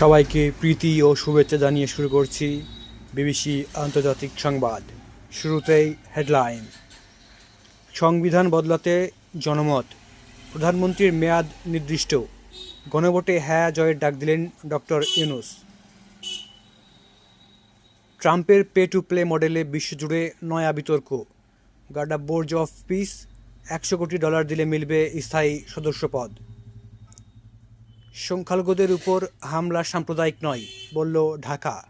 সবাইকে প্রীতি ও শুভেচ্ছা জানিয়ে শুরু করছি বিবিসি আন্তর্জাতিক সংবাদ। শুরুতেই হেডলাইন। সংবিধান বদলাতে জনমত। প্রধানমন্ত্রীর মেয়াদ নির্দিষ্ট। গণভোটে হ্যাঁ জয়ের ডাক দিলেন ডক্টর ইউনুস। ট্রাম্পের পে টু প্লে মডেলে বিশ্বজুড়ে নয়া বিতর্ক। গার্ডা বোর্জ অফ পিস, একশো কোটি ডলার দিলে মিলবে স্থায়ী সদস্যপদ। সংখ্যালঘুদের উপর হামলা সাম্প্রদায়িক নয়, বলল ঢাকা।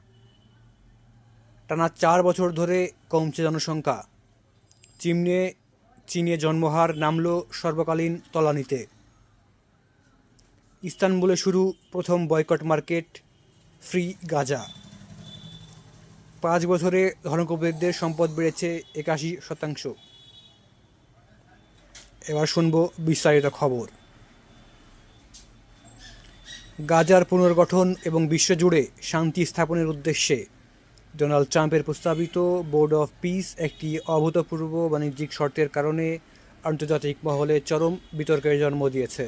টানা চার বছর ধরে কমছে জনসংখ্যা। চিমনে চীনে জন্মহার নামল সর্বকালীন তলানিতে। ইস্তানবুলে শুরু প্রথম বয়কট মার্কেট ফ্রি গাজা। পাঁচ বছরে ধনকুবেরদের সম্পদ বেড়েছে একাশি শতাংশ। এবার শুনব বিস্তারিত খবর। গাজার পুনর্গঠন এবং বিশ্বজুড়ে শান্তি স্থাপনের উদ্দেশ্যে। ডোনাল্ড ট্রাম্পের প্রস্তাবিত বোর্ড অফ পিস একটি অভূতপূর্ব বাণিজ্যিক শর্তের কারণে আন্তর্জাতিক মহলে চরম বিতর্কের জন্ম দিয়েছে।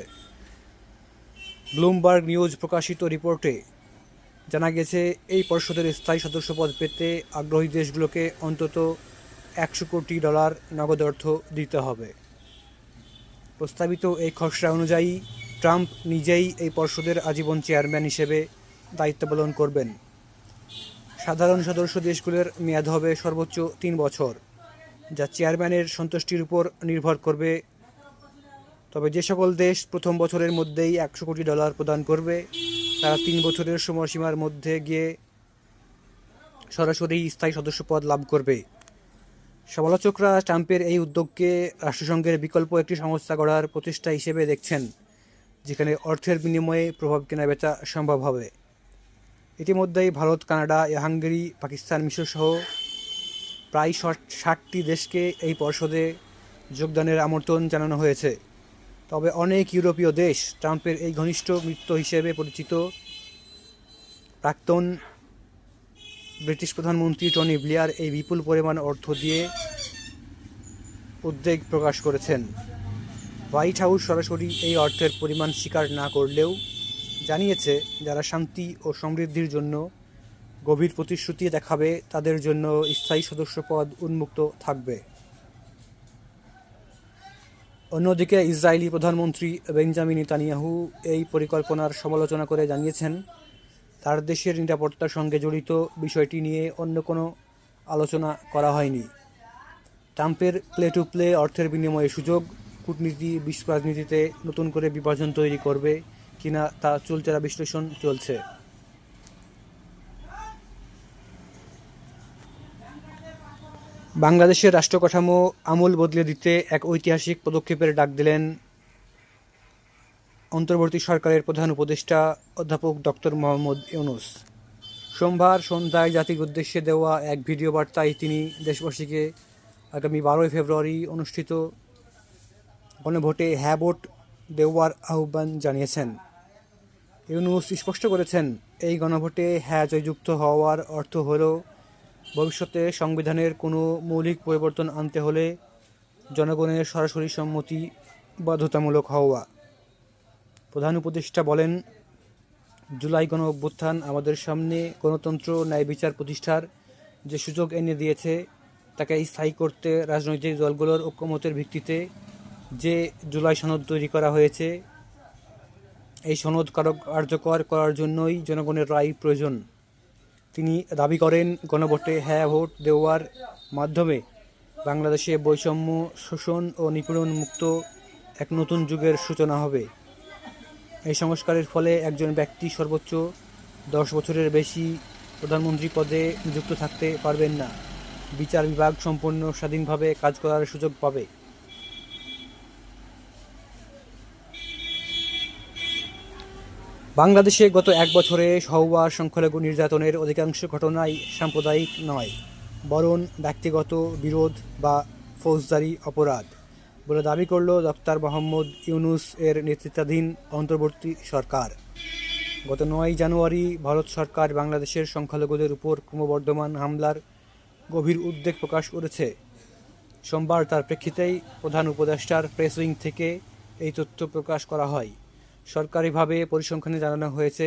ব্লুমবার্গ নিউজ প্রকাশিত রিপোর্টে জানা গেছে, এই পর্ষদের স্থায়ী সদস্যপদ পেতে আগ্রহী দেশগুলোকে অন্তত একশো কোটি ডলার নগদ অর্থ দিতে হবে। প্রস্তাবিত এই খসড়া অনুযায়ী ট্রাম্প নিজেই এই পর্ষদের আজীবন চেয়ারম্যান হিসেবে দায়িত্ব পালন করবেন। সাধারণ সদস্য দেশগুলোর মেয়াদ হবে সর্বোচ্চ তিন বছর, যা চেয়ারম্যানের সন্তুষ্টির উপর নির্ভর করবে। তবে যে সকল দেশ প্রথম বছরের মধ্যেই একশো কোটি ডলার প্রদান করবে, তারা তিন বছরের সময়সীমার মধ্যে গিয়ে সরাসরি স্থায়ী সদস্যপদ লাভ করবে। সমালোচকরা ট্রাম্পের এই উদ্যোগকে রাষ্ট্রসংঘের বিকল্প একটি সংস্থা গড়ার প্রচেষ্টা হিসেবে দেখছেন। যেখানে অর্থের বিনিময়ে প্রভাব কেনাবেচা সম্ভব হবে। ইতিমধ্যেই ভারত, কানাডা, হাঙ্গেরি, পাকিস্তান মিশর সহ প্রায় ষাটটি দেশকে এই পর্ষদে যোগদানের আমন্ত্রণ জানানো হয়েছে। তবে অনেক ইউরোপীয় দেশ ট্রাম্পের এই ঘনিষ্ঠ মিত্র হিসেবে পরিচিত। প্রাক্তন ব্রিটিশ প্রধানমন্ত্রী টনি ব্লেয়ার এই বিপুল পরিমাণ অর্থ দিয়ে উদ্বেগ প্রকাশ করেছেন। হোয়াইট হাউস সরাসরি এই অর্থের পরিমাণ স্বীকার না করলেও জানিয়েছে যারা শান্তি ও সমৃদ্ধির জন্য গভীর প্রতিশ্রুতি দেখাবে, তাদের জন্য স্থায়ী সদস্যপদ উন্মুক্ত থাকবে। অন্যদিকে ইসরায়েলি প্রধানমন্ত্রী বেঞ্জামিন নেতানিয়াহু এই পরিকল্পনার সমালোচনা করে জানিয়েছেন, তার দেশের নিরাপত্তার সঙ্গে জড়িত বিষয়টি নিয়ে অন্য কোনো আলোচনা করা হয়নি। ট্রাম্পের প্লে টু প্লে অর্থের বিনিময়ে সুযোগ কূটনীতি বিশ্ব রাজনীতিতে নতুন করে বিভাজন তৈরি করবে কিনা তা চুলচেরা বিশ্লেষণ চলছে। বাংলাদেশের রাষ্ট্র কাঠামো আমূল বদলে দিতে এক ঐতিহাসিক পদক্ষেপের ডাক দিলেন অন্তর্বর্তী সরকারের প্রধান উপদেষ্টা অধ্যাপক ডক্টর মোহাম্মদ ইউনুস। সোমবার সন্ধ্যায় জাতির উদ্দেশ্যে দেওয়া এক ভিডিও বার্তায় তিনি দেশবাসীকে আগামী বারোই ফেব্রুয়ারি অনুষ্ঠিত গণভোটে হ্যাঁ ভোট দেওয়ার আহ্বান জানিয়েছেন। ইউনুস স্পষ্ট করেছেন, এই গণভোটে হ্যাঁ জয়যুক্ত হওয়ার অর্থ হল, ভবিষ্যতে সংবিধানের কোনো মৌলিক পরিবর্তন আনতে হলে জনগণের সরাসরি সম্মতি বাধ্যতামূলক হওয়া। প্রধান উপদেষ্টা বলেন, জুলাই গণ অভ্যুত্থান আমাদের সামনে গণতন্ত্র, ন্যায় বিচার প্রতিষ্ঠার যে সুযোগ এনে দিয়েছে, তাকে স্থায়ী করতে রাজনৈতিক দলগুলোর ঐক্যমতের ভিত্তিতে যে জুলাই সনদ তৈরি করা হয়েছে, এই সনদ কার্যকর করার জন্যই জনগণের রায় প্রয়োজন। তিনি দাবি করেন, গণভোটে হ্যাঁ ভোট দেওয়ার মাধ্যমে বাংলাদেশে বৈষম্য শোষণ ও নিপীড়ন মুক্ত এক নতুন যুগের সূচনা হবে। এই সংস্কারের ফলে একজন ব্যক্তি সর্বোচ্চ দশ বছরের বেশি প্রধানমন্ত্রী পদে নিযুক্ত থাকতে পারবেন না। বিচার বিভাগ সম্পূর্ণ স্বাধীনভাবে কাজ করার সুযোগ পাবে। বাংলাদেশে গত এক বছরে সহবার সংখ্যালঘু নির্যাতনের অধিকাংশ ঘটনাই সাম্প্রদায়িক নয়, বরং ব্যক্তিগত বিরোধ বা ফৌজদারি অপরাধ বলে দাবি করল ডক্টর মোহাম্মদ ইউনুস এর নেতৃত্বাধীন অন্তর্বর্তী সরকার। গত নয় জানুয়ারি ভারত সরকার বাংলাদেশের সংখ্যালঘুদের উপর ক্রমবর্ধমান হামলার গভীর উদ্বেগ প্রকাশ করেছে। সোমবার তার প্রেক্ষিতেই প্রধান উপদেষ্টার প্রেস উইং থেকে এই তথ্য প্রকাশ করা হয়। সরকারিভাবে পরিসংখ্যানে জানানো হয়েছে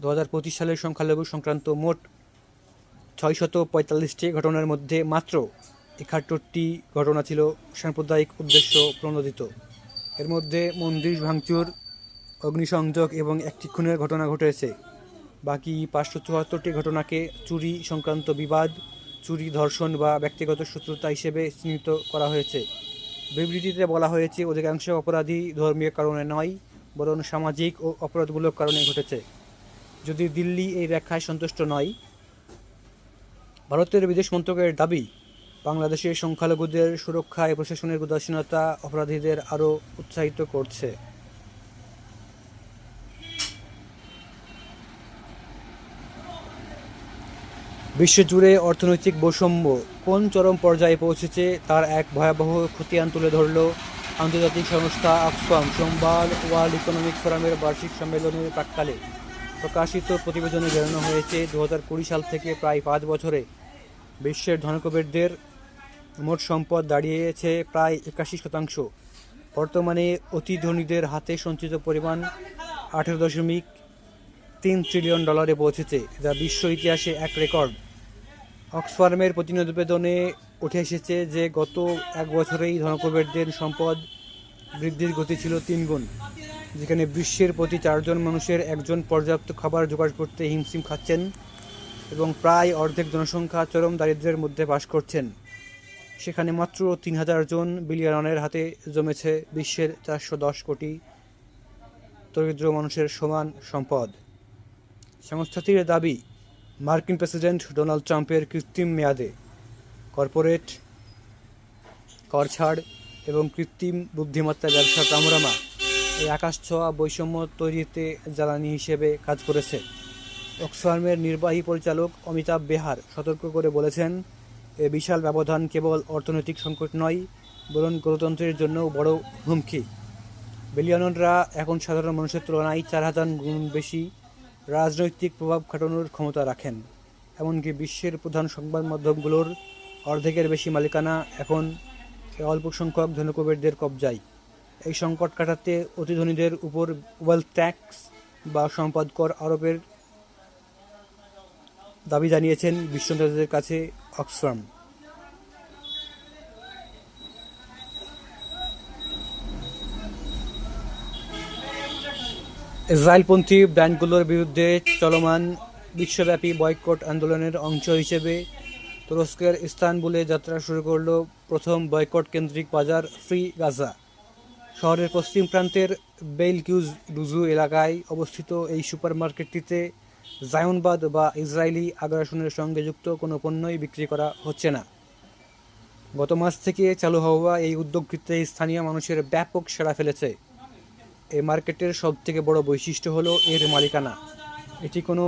দু হাজার পঁচিশ সালের সংখ্যালঘু সংক্রান্ত মোট ছয়শত পঁয়তাল্লিশটি ঘটনার মধ্যে মাত্র একাত্তরটি ঘটনা ছিল সাম্প্রদায়িক উদ্দেশ্য প্রণোদিত। এর মধ্যে মন্দির ভাঙচুর, অগ্নিসংযোগ এবং একটি খুনের ঘটনা ঘটেছে। বাকি পাঁচশো চুয়াত্তরটি ঘটনাকে চুরি সংক্রান্ত বিবাদ, চুরি ধর্ষণ বা ব্যক্তিগত শত্রুতা হিসেবে চিহ্নিত করা হয়েছে। বিবৃতিতে বলা হয়েছে, অধিকাংশ অপরাধী ধর্মীয় কারণে নয় বরং সামাজিক ও অপরাধমূলক কারণে ঘটেছে। যদি দিল্লি এই ব্যাখ্যায় সন্তুষ্ট নয়, ভারতের বিদেশ মন্ত্রকের দাবি, বাংলাদেশের সংখ্যালঘুদের সুরক্ষায় প্রশাসনের উদাসীনতা অপরাধীদের আরও উৎসাহিত করছে। বিশ্বজুড়ে অর্থনৈতিক বৈষম্য কোন চরম পর্যায়ে পৌঁছেছে তার এক ভয়াবহ খতিয়ান তুলে ধরল আন্তর্জাতিক সংস্থা অক্সফাম সোমবার ওয়ার্ল্ড ইকোনমিক ফোরামের বার্ষিক সম্মেলনের প্রাককালে প্রকাশিত প্রতিবেদনে জানানো হয়েছে দু কুড়ি সাল থেকে প্রায় পাঁচ বছরে বিশ্বের ধনকুবেরদের মোট সম্পদ দাঁড়িয়েছে প্রায় একাশি শতাংশ। বর্তমানে অতি ধনীদের হাতে সঞ্চিত পরিমাণ আঠেরো দশমিক তিন ট্রিলিয়ন ডলারে পৌঁছেছে, যা বিশ্ব ইতিহাসে এক রেকর্ড। অক্সফার্মের প্রতিবেদনে উঠে এসেছে যে গত এক বছরেই ধনকুবেরদের সম্পদ বৃদ্ধির গতি ছিল তিন গুণ, যেখানে বিশ্বের প্রতি চারজন মানুষের একজন পর্যাপ্ত খাবার জোগাড় করতে হিমশিম খাচ্ছেন এবং প্রায় অর্ধেক জনসংখ্যা চরম দারিদ্র্যের মধ্যে বাস করছেন। সেখানে মাত্র তিন হাজার জন বিলিয়নের হাতে জমেছে বিশ্বের চারশো দশ কোটি দরিদ্র মানুষের সমান সম্পদ। সংস্থাটির দাবি মার্কিন প্রেসিডেন্ট ডোনাল্ড ট্রাম্পের কৃত্রিম মেয়াদে কর্পোরেট কর ছাড় এবং কৃত্রিম বুদ্ধিমত্তা ব্যবসা কামরামা এই আকাশ ছোঁয়া বৈষম্য তৈরিতে জ্বালানি হিসেবে কাজ করেছে। অক্সফার্মের নির্বাহী পরিচালক অমিতাভ বেহার সতর্ক করে বলেছেন, এ বিশাল ব্যবধান কেবল অর্থনৈতিক সংকট নয়, বরং গণতন্ত্রের জন্যও বড় হুমকি। বিলিয়নরা এখন সাধারণ মানুষের তুলনায় চার হাজার গুণ বেশি রাজনৈতিক প্রভাব খাটানোর ক্ষমতা রাখেন, এমনকি বিশ্বের প্রধান সংবাদ মাধ্যমগুলোর অর্ধেকের বেশি মালিকানা এখন অল্প সংখ্যক ধনকুবেরদের কবজায়। এই সংকট কাটাতে অতি ধনীদের উপর ওয়েলথ ট্যাক্স বা সম্পদ কর আরোপের দাবি জানিয়েছেন বিশ্ব নেতাদের কাছে অক্সফার্ম। ইসরায়েলপন্থী ব্র্যান্ডগুলোর বিরুদ্ধে চলমান বিশ্বব্যাপী বয়কট আন্দোলনের অংশ হিসেবে তুরস্কের ইস্তানবুলে যাত্রা শুরু করল প্রথম বয়কট কেন্দ্রিক বাজার ফ্রি গাজা। শহরের পশ্চিম প্রান্তের বেইলকিউজ ডুজু এলাকায় অবস্থিত এই সুপারমার্কেটটিতে জায়নবাদ বা ইসরায়েলি আগ্রাসনের সঙ্গে যুক্ত কোনো পণ্যই বিক্রি করা হচ্ছে না। গত মাস থেকে চালু হওয়া এই উদ্যোগটিতে স্থানীয় মানুষের ব্যাপক সেরা ফেলেছে। এই মার্কেটের সবথেকে বড় বৈশিষ্ট্য হলো এর মালিকানা। এটি কোনো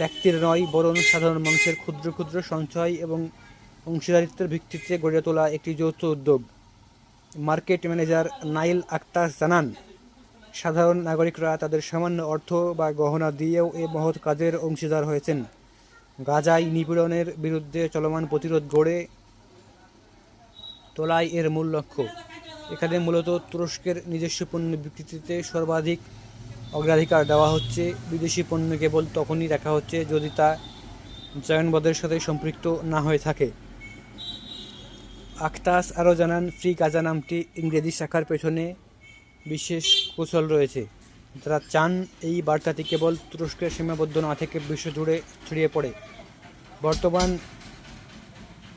ব্যক্তির নয়, বরং সাধারণ মানুষের ক্ষুদ্র ক্ষুদ্র সঞ্চয় এবং অংশীদারিত্বের ভিত্তিতে গড়ে তোলা একটি যৌথ উদ্যোগ। মার্কেট ম্যানেজার নাইল আক্তার জানান, সাধারণ নাগরিকরা তাদের সামান্য অর্থ বা গহনা দিয়েও এ মহৎ কাজের অংশীদার হয়েছেন। গাজায় নিপীড়নের বিরুদ্ধে চলমান প্রতিরোধ গড়ে তোলাই এর মূল লক্ষ্য। এখানে মূলত তুরস্কের নিজস্ব পণ্য বিক্রিতে সর্বাধিক অগ্রাধিকার দেওয়া হচ্ছে। বিদেশি পণ্য কেবল তখনই দেখা হচ্ছে যদি তা জয়নবাদের সাথে সম্পৃক্ত না হয়ে থাকে। আখতাস আরও জানান, ফ্রি গাজা নামটি ইংরেজি শাখার পেছনে বিশেষ কৌশল রয়েছে। যারা চান এই বার্তাটি কেবল তুরস্কের সীমাবদ্ধ না থেকে বিশ্বজুড়ে ছড়িয়ে পড়ে। বর্তমান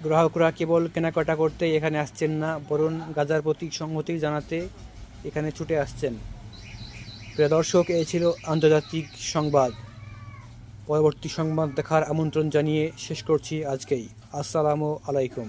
গ্রাহকরা কেবল কেনাকাটা করতে এখানে আসছেন না, বরং গাজার প্রতি সংহতি জানাতে এখানে ছুটে আসছেন। প্রিয় দর্শক, এই ছিল আন্তর্জাতিক সংবাদ। পরবর্তী সংবাদ দেখার আমন্ত্রণ জানিয়ে শেষ করছি আজকেই। আসসালামু আলাইকুম।